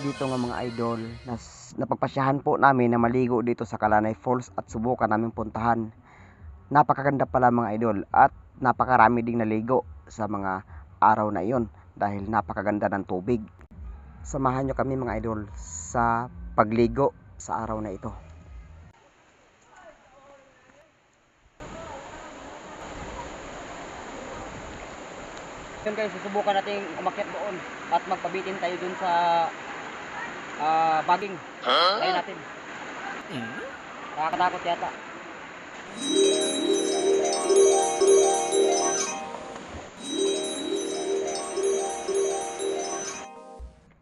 dito nga mga idol, nas, napagpasyahan po namin na maligo dito sa Kalanay Falls at subukan namin puntahan. Napakaganda pala mga idol at napakarami ding naligo sa mga araw na iyon dahil napakaganda ng tubig. Samahan nyo kami mga idol sa pagligo sa araw na ito. Yun guys, susubukan natin umakyat doon at magpabitin tayo dun sa ah, baging. Tayo natin. Nakakatakot yata.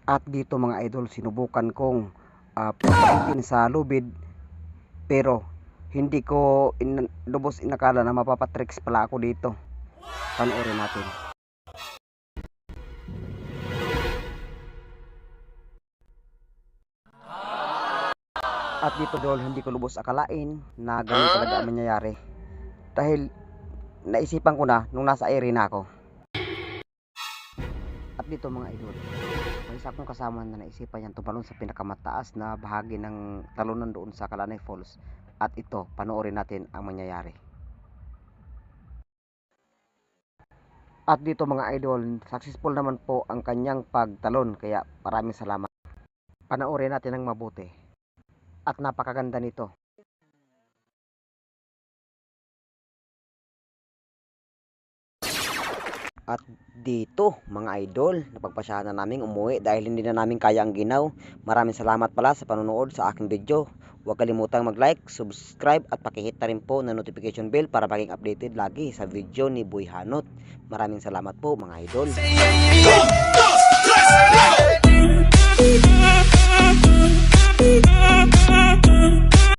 At dito mga idol, sinubukan kong uh, pabitin sa lubid pero hindi ko in, lubos inakala na mapapatricks pala ako dito. Panoorin natin. At dito dol, hindi ko lubos akalain na ganun talaga ang mangyayari. Dahil naisipan ko na nung nasa area na ako. At dito mga idol, may isa akong kasama na naisipan niyang tumalon sa pinakamataas na bahagi ng talunan doon sa Kalanay Falls. At ito, panoorin natin ang mangyayari. At dito mga idol, successful naman po ang kanyang pagtalon kaya maraming salamat. Panoorin natin ng mabuti. At napakaganda nito. At dito mga idol, napagpasyahan na namin umuwi dahil hindi na namin kaya ang ginaw. Maraming salamat pala sa panonood sa aking video. Huwag kalimutang mag-like, subscribe at pakihit na rin po ng notification bell para maging updated lagi sa video ni Boy Hanot. Maraming salamat po mga idol.